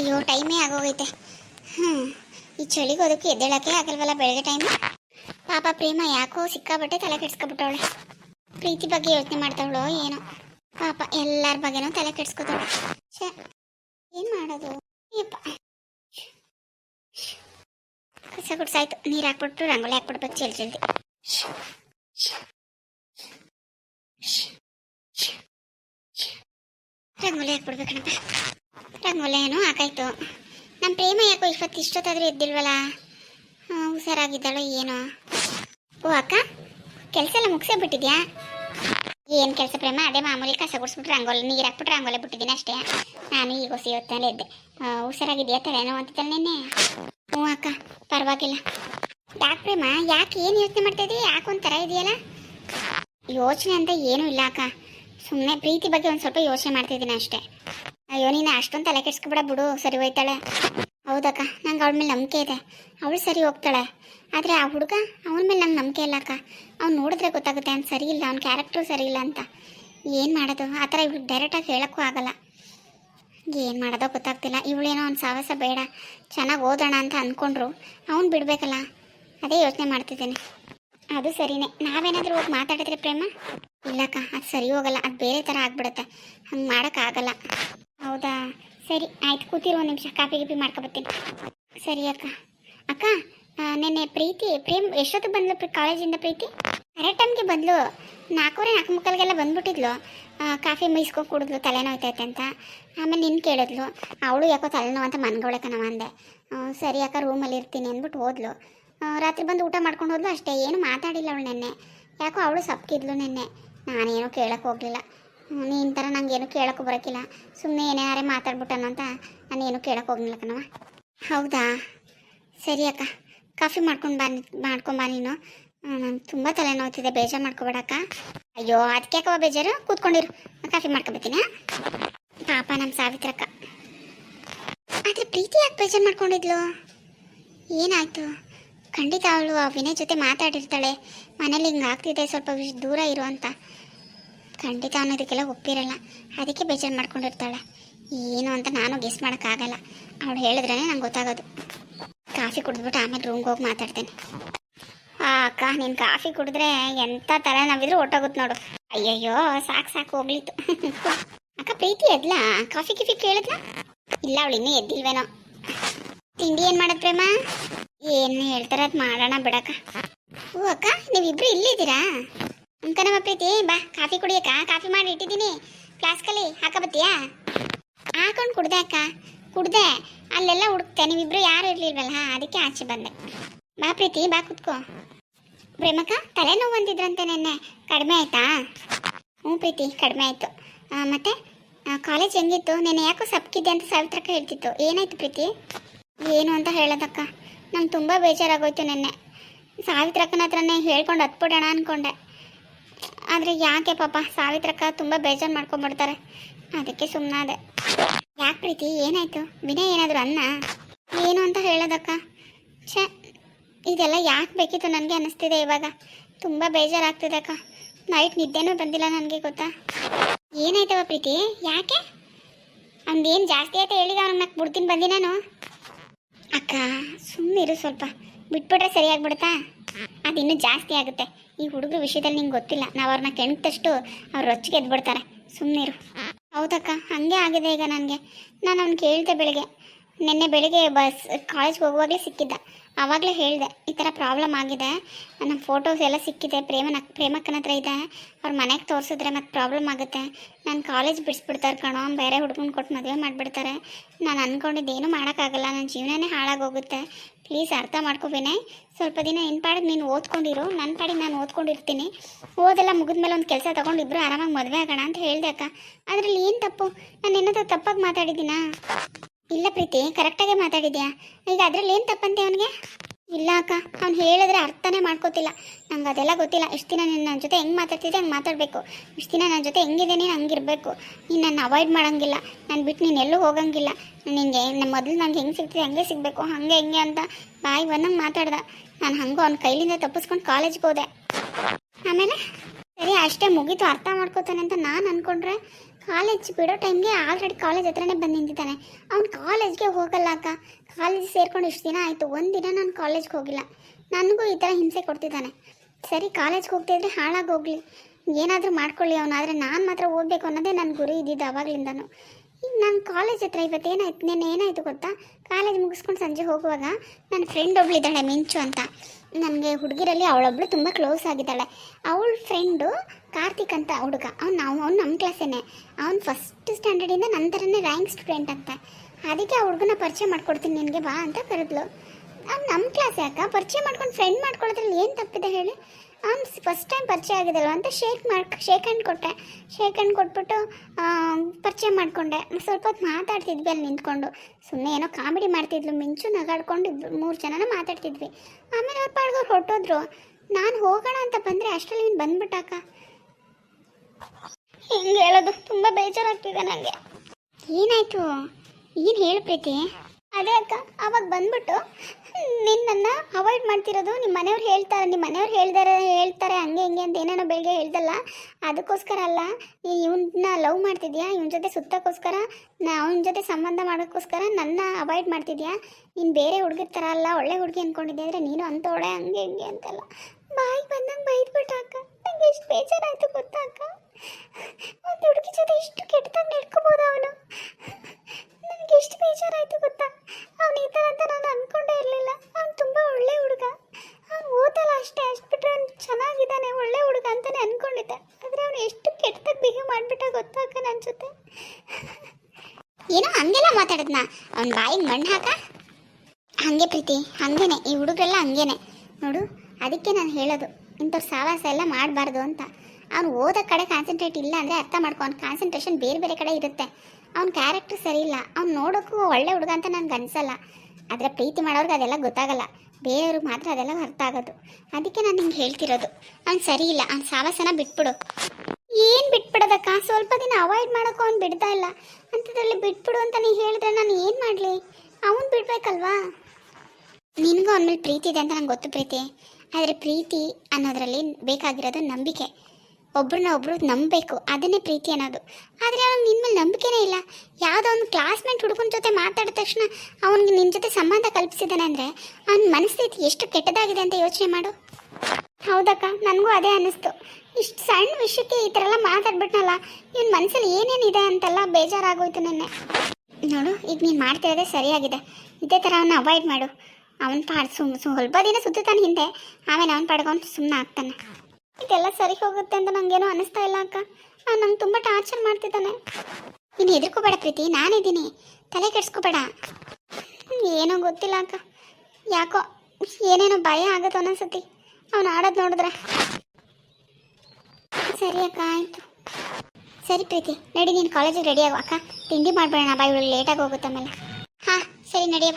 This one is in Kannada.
ಅಯ್ಯೋ, ಟೈಮೇ ಆಗೋಗೈತೆ. ಹ್ಞೂ ಈ ಚಳಿಗೋದಕ್ಕೆ ಎದ್ದೇಳಕ್ಕೆ ಆಗಲ್ವಲ್ಲ ಬೆಳಗ್ಗೆ ಟೈಮ್ ಪಾಪ ಪ್ರೇಮ ಯಾಕೋ ಸಿಕ್ಕಾಬಟ್ಟೆ ತಲೆ ಕೆಡ್ಸ್ಕೊಬಿಟ್ಟವಳೆ. ಪ್ರೀತಿ ಬಗ್ಗೆ ಯೋಚನೆ ಮಾಡ್ತಾವಳೋ ಏನೋ. ಪಾಪ ಎಲ್ಲರ ಬಗ್ಗೆನೂ ತಲೆ ಕೆಡ್ಸ್ಕೊತಾಳೆ. ಛೇ, ಏನು ಮಾಡೋದು? ಯಪ್ಪ. ಕಸ ಗುಡ್ಸಾಯ್ತು. ನೀರು ಹಾಕ್ಬಿಟ್ಟು ರಂಗೋಲಿ ಹಾಕ್ಬಿಡ್ಬೇಕು ಜಲ್ದಿ ಜಲ್ದಿ. ರಂಗೋಲಿ ಹಾಕ್ಬಿಡ್ಬೇಕಣಪ್ಪ ರಂಗೋಲಿ ಏನೋ? ಹಾಕಾಯ್ತು ನಮ್ಮ ಪ್ರೇಮ ಯಾಕೋ ಇಷ್ಟೊತ್ತು ಇಷ್ಟೊತ್ತಾದ್ರೂ ಎದ್ದಿಲ್ವಲ್ಲ ಹುಷಾರಾಗಿದ್ದಾಳೋ ಏನೋ. ಓ, ಅಕ್ಕ, ಕೆಲಸ ಎಲ್ಲ ಮುಗಿಸೇ ಬಿಟ್ಟಿದ್ಯಾ ಏನು ಕೆಲಸ ಪ್ರೇಮ? ಅದೇ ಮಾಮೂಲಿ ಕಸ ಗುಡಿಸ್ಬಿಟ್ಟು ರಂಗೋಲಿ, ನೀರು ಹಾಕ್ಬಿಟ್ರೆ ರಂಗೋಲಿ ಬಿಟ್ಟಿದ್ದೀನಿ ಅಷ್ಟೇ. ನಾನು ಈಗ ಹೊಸ ಹೊತ್ತಲ್ಲೇ ಎದ್ದೆ. ಹುಷಾರಾಗಿದೆಯಾ ತಲೆನೋ ಅಂತಿದ್ದಲ್ಲ ನಿನ್ನೆ? ಹ್ಞೂ ಅಕ್ಕ, ಪರವಾಗಿಲ್ಲ. ಯಾಕೆ ಪ್ರೇಮ? ಯಾಕೆ ಏನು ಯೋಚನೆ ಮಾಡ್ತಾ ಇದೀಯ? ಯಾಕೆ ಒಂಥರ ಇದೆಯಲ್ಲ? ಯೋಚನೆ ಅಂತ ಏನೂ ಇಲ್ಲ, ಅಕ್ಕ. ಸುಮ್ಮನೆ ಪ್ರೀತಿ ಬಗ್ಗೆ ಒಂದು ಸ್ವಲ್ಪ ಯೋಚನೆ ಮಾಡ್ತಿದ್ದೀನಿ ಅಷ್ಟೇ. ಅಯ್ಯೋ, ನೀನು ಅಷ್ಟೊಂದು ತಲೆ ಕೆಡ್ಸ್ಕೊಬಿಡ ಬಿಡು, ಸರಿ ಹೋಯ್ತಾಳೆ. ಹೌದಕ್ಕ, ನಂಗೆ ಅವಳ ಮೇಲೆ ನಂಬಿಕೆ ಇದೆ. ಅವಳು ಸರಿ ಹೋಗ್ತಾಳೆ. ಆದರೆ ಆ ಹುಡುಗ, ಅವನ ಮೇಲೆ ನಂಗೆ ನಂಬಿಕೆ ಇಲ್ಲ ಅಕ್ಕ. ಅವ್ನು ನೋಡಿದ್ರೆ ಗೊತ್ತಾಗುತ್ತೆ ಅವ್ನು ಸರಿ ಇಲ್ಲ, ಅವ್ನ ಕ್ಯಾರೆಕ್ಟ್ರು ಸರಿ ಇಲ್ಲ ಅಂತ. ಏನು ಮಾಡೋದು? ಆ ಥರ ಇವ್ಳು ಡೈರೆಕ್ಟಾಗಿ ಹೇಳೋಕ್ಕೂ ಆಗಲ್ಲ. ಏನು ಮಾಡೋದೋ ಗೊತ್ತಾಗ್ತಿಲ್ಲ. ಇವಳೇನೋ ಅವ್ನು ಸಾಹಸ ಬೇಡ. ಚೆನ್ನಾಗಿ ಓದೋಣ ಅಂತ ಅಂದ್ಕೊಂಡ್ರು ಅವ್ನು ಬಿಡಬೇಕಲ್ಲ. ಅದೇ ಯೋಚನೆ ಮಾಡ್ತಿದ್ದೇನೆ. ಅದು ಸರಿನೇ. ನಾವೇನಾದರೂ ಹೋಗಿ ಮಾತಾಡಿದ್ರೆ ಪ್ರೇಮ? ಇಲ್ಲಕ್ಕ, ಅದು ಸರಿ ಹೋಗಲ್ಲ. ಅದು ಬೇರೆ ಥರ ಆಗ್ಬಿಡುತ್ತೆ. ಹಂಗೆ ಮಾಡೋಕ್ಕಾಗಲ್ಲ ಹೌದಾ? ಸರಿ, ಆಯ್ತು. ಕೂತಿರು ಒಂದು ನಿಮಿಷ. ಕಾಫಿ ಗಿಪಿ ಮಾಡ್ಕೊಬತ್ತೀನಿ. ಸರಿ, ಅಕ್ಕ. ಅಕ್ಕ ನೆನ್ನೆ ಪ್ರೀತಿ, ಪ್ರೇಮ್ ಎಷ್ಟೊತ್ತು ಬಂದ್ಲು ಕಾಲೇಜಿಂದ ಪ್ರೀತಿ? ಕರೆಕ್ಟ್ ಟೈಮ್ಗೆ ಬಂದ್ಲು. ನಾಲ್ಕೂವರೆ, ನಾಲ್ಕು ಮುಕ್ಕಲ್ಗೆಲ್ಲ ಬಂದ್ಬಿಟ್ಟಿದ್ಲು. ಕಾಫಿ ಮೈಸ್ಕೊಂಡು ಕುಡಿದ್ಲು, ತಲೆನೋಯ್ತೈತೆ ಅಂತ. ಆಮೇಲೆ ನಿನ್ನ ಕೇಳಿದ್ಲು. ಅವಳು ಯಾಕೋ ತಲೆನೋವು ಅಂತ ಮನ್ಗೊಳೆ ನಾವು ಅಂದೆ ಸರಿ, ಅಕ್ಕ, ರೂಮಲ್ಲಿ ಇರ್ತೀನಿ ಅಂದ್ಬಿಟ್ಟು ಹೋದ್ಲು. ರಾತ್ರಿ ಬಂದು ಊಟ ಮಾಡ್ಕೊಂಡು ಹೋದ್ಲು ಅಷ್ಟೇ. ಏನು ಮಾತಾಡಿಲ್ಲ ಅವಳು ನೆನ್ನೆ. ಯಾಕೋ ಅವಳು ಸಪ್ಕಿದ್ಲು ನೆನ್ನೆ. ನಾನೇನು ಕೇಳಕ್ಕೆ ಹೋಗಲಿಲ್ಲ. ನೀನು ಥರ ನಂಗೇನು ಕೇಳೋಕ್ಕೂ ಬರೋಕ್ಕಿಲ್ಲ ಸುಮ್ಮನೆ ಏನಾರೇ ಮಾತಾಡ್ಬಿಟ್ಟನು ಅಂತ ನಾನು ಏನು ಕೇಳೋಕೆ ಹೋಗಲಿಲ್ಲ ಕಣವ ಹೌದಾ? ಸರಿ ಅಕ್ಕ. ಕಾಫಿ ಮಾಡ್ಕೊಂಡು ಬಾ ಮಾಡ್ಕೊಂಬಾ ನೀನು. ನಾನು ತುಂಬ ತಲೆನೋವ್ತಿದೆ, ಬೇಜಾರು ಮಾಡ್ಕೊಬೇಡಕ್ಕ ಅಯ್ಯೋ ಅದಕ್ಕೆ ಅಕ್ಕವ ಬೇಜಾರು? ಕೂತ್ಕೊಂಡಿರು. ಕಾಫಿ ಮಾಡ್ಕೊಬತ್ತೀನಿ ಪಾಪ ನಮ್ಮ ಸಾವಿತ್ರಕ್ಕ. ಆದರೆ ಪ್ರೀತಿ ಯಾಕೆ ಬೇಜಾರು ಮಾಡ್ಕೊಂಡಿದ್ಲು? ಏನಾಯಿತು? ಖಂಡಿತ ಅವಳು ಆ ವಿನಯ್ ಜೊತೆ ಮಾತಾಡಿರ್ತಾಳೆ. ಮನೇಲಿ ಹಿಂಗೆ ಆಗ್ತಿದೆ, ಸ್ವಲ್ಪ ವಿಶ್ ದೂರ ಇರು ಅಂತ. ಖಂಡಿತ ಅನ್ನೋದಕ್ಕೆಲ್ಲ ಒಪ್ಪಿರಲ್ಲ. ಅದಕ್ಕೆ ಬೇಜಾರು ಮಾಡ್ಕೊಂಡಿರ್ತಾಳೆ. ಏನು ಅಂತ ನಾನು ಗೆಸ್ ಮಾಡೋಕ್ಕಾಗಲ್ಲ. ಅವಳು ಹೇಳಿದ್ರೇ ನಂಗೆ ಗೊತ್ತಾಗೋದು. ಕಾಫಿ ಕುಡಿದ್ಬಿಟ್ಟು ಆಮೇಲೆ ರೂಮ್ಗೆ ಹೋಗಿ ಮಾತಾಡ್ತೇನೆ. ಆ ಅಕ್ಕ, ನೀನು ಕಾಫಿ ಕುಡಿದ್ರೆ ಎಂಥ ತಲೆನೋವಿದ್ರು ಹೊಟ್ಟೋಗುತ್ತೆ ನೋಡು. ಅಯ್ಯಯ್ಯೋ, ಸಾಕು ಸಾಕು ಹೋಗ್ಲಿತ್ತು. ಅಕ್ಕ, ಪ್ರೀತಿ ಎದ್ಲಾ? ಕಾಫಿ ಕಿಫಿ ಕೇಳಿದ್ಲ? ಇಲ್ಲ, ಅವಳು ಇನ್ನೂ ಎದ್ದಿಲ್ವೇನೋ. ತಿಂಡಿ ಏನು ಮಾಡೋದು ಪ್ರೇಮ? ಏನು ಹೇಳ್ತಾರೆ ಅದು ಮಾಡೋಣ ಬಿಡಕ್ಕ. ಓ, ಅಕ್ಕ, ನೀವಿಬ್ರು ಇಲ್ಲಿದ್ದೀರಾ? ಅಂಕನಮ್ಮ ಪ್ರೀತಿ, ಬಾ, ಕಾಫಿ ಕುಡಿಯಕ್ಕ, ಕಾಫಿ ಮಾಡಿ ಇಟ್ಟಿದ್ದೀನಿ. ಫ್ಲಾಸ್ಕಲ್ಲಿ ಹಾಕಬತ್ತೀಯಾ ಹಾಕೊಂಡು ಕುಡ್ದೆ ಅಕ್ಕ, ಕುಡ್ದೆ. ಅಲ್ಲೆಲ್ಲ ಹುಡುಕ್ತೆ, ನೀವಿಬ್ರು ಯಾರು ಇರ್ಲಿಲ್ವಲ್ಲ, ಅದಕ್ಕೆ ಆಚೆ ಬಂದೆ. ಬಾ ಪ್ರೀತಿ, ಬಾ ಕುತ್ಕೋ. ಪ್ರೇಮಕ್ಕ ತಲೆನೋವು ಬಂದಿದ್ರಂತೆ ನೆನ್ನೆ. ಕಡಿಮೆ ಆಯ್ತಾ? ಹ್ಞೂ ಪ್ರೀತಿ, ಕಡಿಮೆ ಆಯಿತು. ಮತ್ತೆ ಕಾಲೇಜ್ ಹೆಂಗಿತ್ತು? ನೆನ್ನೆ ಯಾಕೋ ಸಪ್ಕಿದ್ದೆ ಅಂತ ಸಾವಿತ್ರಕ್ಕ ಹೇಳ್ತಿತ್ತು. ಏನಾಯ್ತು ಪ್ರೀತಿ? ಏನು ಅಂತ ಹೇಳೋದಕ್ಕ. ನಂಗೆ ತುಂಬ ಬೇಜಾರಾಗೋಯ್ತು ನೆನ್ನೆ. ಸಾವಿತ್ರಕ್ಕನ ಹತ್ರನೇ ಹೇಳ್ಕೊಂಡು ಹತ್ಬಿಡೋಣ ಅಂದ್ಕೊಂಡೆ ಆದರೆ ಯಾಕೆ ಪಾಪ? ಸಾವಿತ್ರಕ್ಕ ತುಂಬ ಬೇಜಾರು ಮಾಡ್ಕೊಂಡ್ಬಿಡ್ತಾರೆ. ಅದಕ್ಕೆ ಸುಮ್ಮನಾದೆ ಯಾಕೆ ಪ್ರೀತಿ? ಏನಾಯ್ತು? ವಿನಯ್ ಏನಾದರೂ ಅನ್ನ? ಏನು ಅಂತ ಹೇಳೋದಕ್ಕ? ಛ, ಇದೆಲ್ಲ ಯಾಕೆ ಬೇಕಿತ್ತು ನನಗೆ ಅನ್ನಿಸ್ತಿದೆ ಇವಾಗ. ತುಂಬ ಬೇಜಾರಾಗ್ತಿದೆ ಅಕ್ಕ. ನೈಟ್ ನಿದ್ದೆನೂ ಬಂದಿಲ್ಲ ನನಗೆ ಗೊತ್ತಾ? ಏನಾಯ್ತವ ಪ್ರೀತಿ? ಯಾಕೆ? ಅವನೇನು ಜಾಸ್ತಿ ಆಯ್ತು ಹೇಳಿದ ಅವ್ನ ನಾಲ್ಕು ಬಿಡ್ತೀನಿ ಬಂದಿ ನಾನು. ಅಕ್ಕ ಸುಮ್ಮನಿರು ಸ್ವಲ್ಪ. ಬಿಟ್ಬಿಟ್ರೆ ಸರಿಯಾಗ್ಬಿಡುತ್ತಾ ಅದಿನ್ನೂ ಜಾಸ್ತಿ ಆಗುತ್ತೆ. ಈ ಹುಡುಗರ ವಿಷಯದಲ್ಲಿ ನಿಂಗೆ ಗೊತ್ತಿಲ್ಲ. ನಾವು ಅವ್ರನ್ನ ಕೆಣ್ತಷ್ಟು ಅವ್ರು ರೊಚ್ಚಿಗೆ ಎದ್ಬಿಡ್ತಾರೆ. ಸುಮ್ಮನಿರು ಹೌದಕ್ಕ, ಹಾಗೆ ಆಗಿದೆ ಈಗ ನನಗೆ. ನಾನು ಅವ್ನು ಕೇಳಿದೆ ಬೆಳಿಗ್ಗೆ. ನಿನ್ನೆ ಬೆಳಗ್ಗೆ ಬಸ್ ಕಾಲೇಜ್ಗೆ ಹೋಗುವಾಗಲೇ ಸಿಕ್ಕಿದ್ದ. ಆವಾಗಲೇ ಹೇಳಿದೆ, ಈ ಥರ ಪ್ರಾಬ್ಲಮ್ ಆಗಿದೆ. ನಮ್ಮ ಫೋಟೋಸ್ ಎಲ್ಲ ಸಿಕ್ಕಿದೆ, ಪ್ರೇಮನ, ಪ್ರೇಮಕ್ಕನ ಹತ್ರ ಇದೆ. ಅವ್ರ ಮನೆಗೆ ತೋರಿಸಿದ್ರೆ ಮತ್ತೆ ಪ್ರಾಬ್ಲಮ್ ಆಗುತ್ತೆ. ನಾನು ಕಾಲೇಜ್ ಬಿಡಿಸ್ಬಿಡ್ತಾರೆ ಕಣೋ ಬೇರೆ ಹುಡುಗನ ಕೊಟ್ಟು ಮದುವೆ ಮಾಡಿಬಿಡ್ತಾರೆ. ನಾನು ಅಂದ್ಕೊಂಡಿದ್ದೇನು ಮಾಡೋಕ್ಕಾಗಲ್ಲ ನನ್ನ ಜೀವನನೇ ಹಾಳಾಗೋಗುತ್ತೆ. ಪ್ಲೀಸ್ ಅರ್ಥ ಮಾಡ್ಕೋಬೇನೆ ಸ್ವಲ್ಪ ದಿನ ಏನು ಪಾಡಿಗೆ ನೀನು ಓದ್ಕೊಂಡಿರು ನನ್ನ ಪಾಡಿಗೆ ನಾನು ಓದ್ಕೊಂಡಿರ್ತೀನಿ. ಓದೆಲ್ಲ ಮುಗಿದ್ಮೇಲೆ ಒಂದು ಕೆಲಸ ತೊಗೊಂಡು ಇಬ್ಬರು ಆರಾಮಾಗಿ ಮದುವೆ ಆಗೋಣ ಅಂತ ಹೇಳಿದೆ ಅಕ್ಕ. ಅದರಲ್ಲಿ ಏನು ತಪ್ಪು? ನಾನು ಏನಾದರೂ ತಪ್ಪಾಗಿ ಮಾತಾಡಿದ್ದೀನಾ? ಇಲ್ಲ ಪ್ರೀತಿ ಕರೆಕ್ಟಾಗೆ ಮಾತಾಡಿದ್ಯಾ? ಈಗ ಅದ್ರಲ್ಲಿ ಏನು ತಪ್ಪಂತೆ ಅವನಿಗೆ? ಇಲ್ಲ ಅಕ್ಕ, ಅವ್ನು ಹೇಳಿದ್ರೆ ಅರ್ಥನೇ ಮಾಡ್ಕೋತಿಲ್ಲ. ನಂಗೆ ಅದೆಲ್ಲ ಗೊತ್ತಿಲ್ಲ. ಇಷ್ಟು ದಿನ ನೀನು ನನ್ನ ಜೊತೆ ಹೆಂಗೆ ಮಾತಾಡ್ತಿದ್ದೆ ಹಂಗೆ ಮಾತಾಡಬೇಕು. ಇಷ್ಟು ದಿನ ನನ್ನ ಜೊತೆ ಹೆಂಗಿದ್ದೀನಿ ಹಂಗಿರಬೇಕು. ನೀನು ನನ್ನ ಅವಾಯ್ಡ್ ಮಾಡೋಂಗಿಲ್ಲ. ನಾನು ಬಿಟ್ಟು ನೀನು ಎಲ್ಲೂ ಹೋಗಂಗಿಲ್ಲ. ನಿನಗೆ ನಮ್ಮ ಮೊದಲು ನಂಗೆ ಹೆಂಗೆ ಸಿಗ್ತಿದೆ ಹಂಗೆ ಸಿಗಬೇಕು. ಹಾಗೆ ಹೆಂಗೆ ಅಂತ ಬಾಯಿ ಬಂದಂಗೆ ಮಾತಾಡ್ದೆ. ನಾನು ಹಂಗೂ ಅವ್ನ ಕೈಲಿಂದ ತಪ್ಪಿಸ್ಕೊಂಡು ಕಾಲೇಜ್ಗೆ ಹೋದೆ. ಆಮೇಲೆ? ಸರಿ, ಅಷ್ಟೇ ಮುಗೀತು. ಅರ್ಥ ಮಾಡ್ಕೋತಾನೆ ಅಂತ ನಾನು ಅಂದ್ಕೊಂಡ್ರೆ ಕಾಲೇಜ್ ಬಿಡೋ ಟೈಮ್ಗೆ ಆಲ್ರೆಡಿ ಕಾಲೇಜ್ ಹತ್ರನೇ ಬಂದು ನಿಂತಿದ್ದಾನೆ. ಅವ್ನು ಕಾಲೇಜ್ಗೆ ಹೋಗಲ್ಲ ಅಕ್ಕ. ಕಾಲೇಜ್ ಸೇರ್ಕೊಂಡು ಇಷ್ಟು ದಿನ ಆಯಿತು. ಒಂದಿನ ನಾನು ಕಾಲೇಜ್ಗೆ ಹೋಗಿಲ್ಲ. ನನಗೂ ಈ ಥರ ಹಿಂಸೆ ಕೊಡ್ತಿದ್ದಾನೆ. ಸರಿ ಕಾಲೇಜ್ಗೆ ಹೋಗ್ತಿದ್ರೆ ಹಾಳಾಗಿ ಹೋಗಲಿ. ಏನಾದರೂ ಮಾಡ್ಕೊಳ್ಳಿ ಅವನು, ಆದರೆ ನಾನು ಮಾತ್ರ ಓದಬೇಕು ಅನ್ನೋದೇ ನನ್ನ ಗುರಿ ಇದ್ದಿದ್ದು ಅವಾಗಲಿಂದನು. ಈಗ ನಾನು ಕಾಲೇಜ್ ಹತ್ರ ಇವತ್ತು ಏನಾಯ್ತು, ನೆನ್ನೆ ಏನಾಯಿತು ಗೊತ್ತಾ? ಕಾಲೇಜ್ ಮುಗಿಸ್ಕೊಂಡು ಸಂಜೆ ಹೋಗುವಾಗ ನನ್ನ ಫ್ರೆಂಡ್ ಒಬ್ಳಿದ್ದಾಳೆ ಮಿಂಚು ಅಂತ. ನನಗೆ ಹುಡುಗಿರಲ್ಲಿ ಅವಳೊಬ್ಳು ತುಂಬ ಕ್ಲೋಸ್ ಆಗಿದ್ದಾಳೆ. ಅವಳ ಫ್ರೆಂಡು ಕಾರ್ತಿಕ್ ಅಂತ ಹುಡುಗ. ಅವ್ನು ನಾವು ಅವ್ನು ನಮ್ಮ ಕ್ಲಾಸೇನೆ ಅವ್ನು ಫಸ್ಟ್ ಸ್ಟ್ಯಾಂಡರ್ಡಿಂದ ನನ್ನ ಥರನೇ ರ್ಯಾಂಕ್ ಸ್ಟೂಡೆಂಟ್ ಅಂತ. ಅದಕ್ಕೆ ಆ ಹುಡುಗನ ಪರಿಚಯ ಮಾಡ್ಕೊಡ್ತೀನಿ ನಿನಗೆ ಬಾ ಅಂತ ಕರೆದ್ಲು. ಅವ್ನು ನಮ್ಮ ಕ್ಲಾಸ್ ಯಾಕ? ಪರಿಚಯ ಮಾಡ್ಕೊಂಡು ಫ್ರೆಂಡ್ ಮಾಡ್ಕೊಳ್ಳೋದ್ರಲ್ಲಿ ಏನು ತಪ್ಪಿದೆ ಹೇಳಿ. ಅವ್ನು ಫಸ್ಟ್ ಟೈಮ್ ಪರಿಚಯ ಆಗಿದಲ್ವ ಅಂತ ಶೇಕ್ ಮಾಡಿ ಶೇಕ್ ಹ್ಯಾಂಡ್ ಕೊಟ್ಟೆ ಶೇಕ್ ಹ್ಯಾಂಡ್ ಕೊಟ್ಬಿಟ್ಟು ಪರಿಚಯ ಮಾಡಿಕೊಂಡೆ. ಸ್ವಲ್ಪ ಹೊತ್ತು ಮಾತಾಡ್ತಿದ್ವಿ ಅಲ್ಲಿ ನಿಂತ್ಕೊಂಡು. ಸುಮ್ಮನೆ ಏನೋ ಕಾಮಿಡಿ ಮಾಡ್ತಿದ್ಲು. ಮಿಂಚು ನಗಾಡ್ಕೊಂಡು ಮೂರು ಜನನ ಮಾತಾಡ್ತಿದ್ವಿ. ಆಮೇಲೆ ಅವ್ರ ಪಾಡ್ಗವ್ರು ಹೊರಟೋದ್ರು. ನಾನು ಹೋಗೋಣ ಅಂತ ಬಂದರೆ ಅಷ್ಟರಲ್ಲಿ ನೀನು ಬಂದ್ಬಿಟ್ಟಾಕ? ಹೆಂಗೆ ಹೇಳೋದು ತುಂಬ ಬೇಜಾರಾಗ್ತಿದೆ ನನಗೆ ಏನಾಯ್ತು? ಏನು ಹೇಳು ಪ್ರೀತಿ? ಅದೇ ಅಕ್ಕ, ಅವಾಗ ಬಂದ್ಬಿಟ್ಟು ನಿನ್ನನ್ನ ಅವಾಯ್ಡ್ ಮಾಡ್ತಿರೋದು ನಿಮ್ಮ ಮನೆಯವ್ರು ಹೇಳ್ತಾರೆ. ನಿಮ್ಮ ಮನೆಯವ್ರು ಹೇಳ್ತಾರೆ ಹೇಳ್ತಾರೆ ಹಂಗೆ ಹಿಂಗೆ ಅಂತ ಏನೇನೋ ಬೆಳಗ್ಗೆ ಹೇಳ್ದಲ್ಲ, ಅದಕ್ಕೋಸ್ಕರ ಅಲ್ಲ ಇವನ್ನ ಲವ್ ಮಾಡ್ತಿದ್ಯಾ? ಇವನ ಜೊತೆ ಸುತ್ತಕ್ಕೋಸ್ಕರ, ನಾ ಅವನ ಜೊತೆ ಸಂಬಂಧ ಮಾಡೋಕ್ಕೋಸ್ಕರ ನನ್ನ ಅವಾಯ್ಡ್ ಮಾಡ್ತಿದ್ಯಾ? ನೀನು ಬೇರೆ ಹುಡುಗಿರ್ತಾರ ಅಲ್ಲ, ಒಳ್ಳೆ ಹುಡುಗಿ ಅಂದ್ಕೊಂಡಿದ್ದೆ ಅಂದರೆ ನೀನು ಅಂತೋಳೆ ಹಂಗೆ ಹಿಂಗೆ ಅಂತೆಲ್ಲ. ಬಾಯಿಗೆ ಬಂದಂಗೆ ಬೈದ್ಬಿಟ್ಟ ಅಕ್ಕ. ನಂಗೆ ಎಷ್ಟು ಬೇಜಾರಾಯ್ತು ಗೊತ್ತಾ ಅಕ್ಕ? ಒಂದು ಹುಡುಗಿ ಜೊತೆ ಇಷ್ಟು ಕೆಟ್ಟದಾಗಿ ನಡ್ಕೋಬೋದು ಅವನು. ನನಗೆ ಎಷ್ಟು ಬೇಜಾರಾಯ್ತು ಗೊತ್ತಾ? ಅವನು ಈ ಥರ ಅಂತ ನಾನು ಅಂದ್ಕೊಂಡೇ ಇರಲಿಲ್ಲ. ಅವ್ನು ತುಂಬ ಒಳ್ಳೆ ಹುಡುಗ. ಅವ್ನು ಓದಲ್ಲ ಅಷ್ಟೇ, ಅಷ್ಟು ಬಿಟ್ಟರೆ ಅವ್ನು ಚೆನ್ನಾಗಿದ್ದಾನೆ, ಒಳ್ಳೆ ಹುಡುಗ ಅಂತಲೇ ಅಂದ್ಕೊಂಡಿದ್ದೆ ಆದರೆ ಅವನು ಎಷ್ಟು ಕೆಟ್ಟದಾಗಿ ಬಿಹೇವ್ ಮಾಡಿಬಿಟ್ಟ ಗೊತ್ತಾಕ ನನ್ನ ಜೊತೆ? ಏನೋ ಹಂಗೆಲ್ಲ ಮಾತಾಡಿದ್ನ? ಅವ್ನ ಬಾಯಿಗೆ ಮಣ್ಣು ಹಾಕ? ಹಂಗೆ ಪ್ರೀತಿ, ಹಂಗೇನೆ. ಈ ಹುಡುಗರೆಲ್ಲ ಹಂಗೇನೆ. ನೋಡು ಅದಕ್ಕೆ ನಾನು ಹೇಳೋದು, ಇಂಥವ್ರು ಸಾವಾಸ ಎಲ್ಲ ಮಾಡಬಾರ್ದು ಅಂತ. ಅವ್ನು ಓದೋ ಕಡೆ ಕಾನ್ಸಂಟ್ರೇಟ್ ಇಲ್ಲ ಅಂದರೆ ಅರ್ಥ ಮಾಡ್ಕೊ, ಅವ್ನ ಕಾನ್ಸಂಟ್ರೇಷನ್ ಬೇರೆ ಬೇರೆ ಕಡೆ ಇರುತ್ತೆ. ಅವ್ನ ಕ್ಯಾರೆಕ್ಟರ್ ಸರಿ ಇಲ್ಲ, ಅವ್ನು ನೋಡೋಕ್ಕೂ ಒಳ್ಳೆ ಹುಡುಗ ಅಂತ ನನಗೆ ಅನಿಸಲ್ಲ. ಆದರೆ ಪ್ರೀತಿ ಮಾಡೋರ್ಗೆ ಅದೆಲ್ಲ ಗೊತ್ತಾಗಲ್ಲ, ಬೇರೆಯವ್ರಿಗೆ ಮಾತ್ರ ಅದೆಲ್ಲ ಅರ್ಥ ಆಗೋದು. ಅದಕ್ಕೆ ನಾನು ನಿಂಗೆ ಹೇಳ್ತಿರೋದು, ಅವ್ನು ಸರಿ ಇಲ್ಲ, ಅವ್ನ ಸಾವಾಸನ ಬಿಟ್ಬಿಡು. ಏನು ಬಿಟ್ಬಿಡೋದಕ್ಕ? ಸ್ವಲ್ಪ ದಿನ ಅವಾಯ್ಡ್ ಮಾಡೋಕ್ಕೂ ಅವ್ನು ಬಿಡ್ತಾ ಇಲ್ಲ. ಅಂಥದ್ರಲ್ಲಿ ಬಿಟ್ಬಿಡು ಅಂತ ನೀ ಹೇಳಿದ್ರೆ ನಾನು ಏನು ಮಾಡಲಿ? ಅವನು ಬಿಡಬೇಕಲ್ವಾ? ನಿನಗೂ ಅವನ ಮೇಲೆ ಪ್ರೀತಿ ಇದೆ ಅಂತ ನಂಗೆ ಗೊತ್ತು ಪ್ರೀತಿ. ಆದರೆ ಪ್ರೀತಿ ಅನ್ನೋದರಲ್ಲಿ ಬೇಕಾಗಿರೋದು ನಂಬಿಕೆ. ಒಬ್ರನ್ನ ಒಬ್ಬರು ನಂಬಬೇಕು, ಅದನ್ನೇ ಪ್ರೀತಿ ಅನ್ನೋದು. ಆದರೆ ಅವ್ನಿಗೆ ನಿನ್ನ ಮೇಲೆ ನಂಬಿಕೆನೇ ಇಲ್ಲ. ಯಾವುದೋ ಒಂದು ಕ್ಲಾಸ್ಮೇಟ್ ಹುಡುಗನ ಜೊತೆ ಮಾತಾಡಿದ ತಕ್ಷಣ ಅವನಿಗೆ ನಿನ್ನ ಜೊತೆ ಸಂಬಂಧ ಕಲ್ಪಿಸಿದ್ದಾನೆ ಅಂದರೆ ಅವನ ಮನಸ್ಥಿತಿ ಎಷ್ಟು ಕೆಟ್ಟದಾಗಿದೆ ಅಂತ ಯೋಚನೆ ಮಾಡು. ಹೌದಕ್ಕ, ನನಗೂ ಅದೇ ಅನ್ನಿಸ್ತು. ಇಷ್ಟು ಸಣ್ಣ ವಿಷಯಕ್ಕೆ ಈ ಥರ ಎಲ್ಲ ಮಾತಾಡ್ಬಿಟ್ನಲ್ಲ, ಇವನ ಮನಸ್ಸಲ್ಲಿ ಏನೇನಿದೆ ಅಂತೆಲ್ಲ ಬೇಜಾರಾಗೋಯ್ತು ನೆನ್ನೆ. ನೋಡು, ಈಗ ನೀನು ಮಾಡ್ತಿರೋದೇ ಸರಿಯಾಗಿದೆ. ಇದೇ ಥರ ಅವನ್ನ ಅವಾಯ್ಡ್ ಮಾಡು. ಅವನ ಪಾಡ್ ಸುಮ್ ಸ್ವಲ್ಪ ದಿನ ಸುತ್ತಾನೆ ಹಿಂದೆ, ಆಮೇಲೆ ಅವನ ಪಾಡ್ಕೊಂಡು ಸುಮ್ಮನೆ ಆಗ್ತಾನೆ. ಇದೆಲ್ಲ ಸರಿ ಹೋಗುತ್ತೆ ಅಂತ ನಂಗೇನೋ ಅನಿಸ್ತಾ ಇಲ್ಲ ಅಕ್ಕ. ನಂಗೆ ತುಂಬ ಟಾರ್ಚರ್ ಮಾಡ್ತಿದ್ದಾನೆ. ನೀನು ಹೆದರ್ಕೋಬೇಡ ಪ್ರೀತಿ, ನಾನಿದ್ದೀನಿ. ತಲೆ ಕೆಡ್ಸ್ಕೋಬೇಡ. ಏನೋ ಗೊತ್ತಿಲ್ಲ ಅಕ್ಕ. ಯಾಕೋ ಏನೇನೋ ಭಯ ಆಗುತ್ತೆ ಒಂದೊಂದ್ಸತಿ. ಅವ್ನು ಆಡೋದು ನೋಡಿದ್ರೆ. ಸರಿ ಅಕ್ಕ, ಆಯಿತು. ಸರಿ ಪ್ರೀತಿ, ನಡಿ, ನೀನು ಕಾಲೇಜಿಗೆ ರೆಡಿ ಆಗು. ಅಕ್ಕ, ತಿಂಡಿ ಮಾಡ್ಬೇಡ ಬಾಯಿ ಲೇಟಾಗಿ ಹೋಗುತ್ತೆ ಆಮೇಲೆ. ಹಾಂ, ಸರಿ ನಡಿಯವ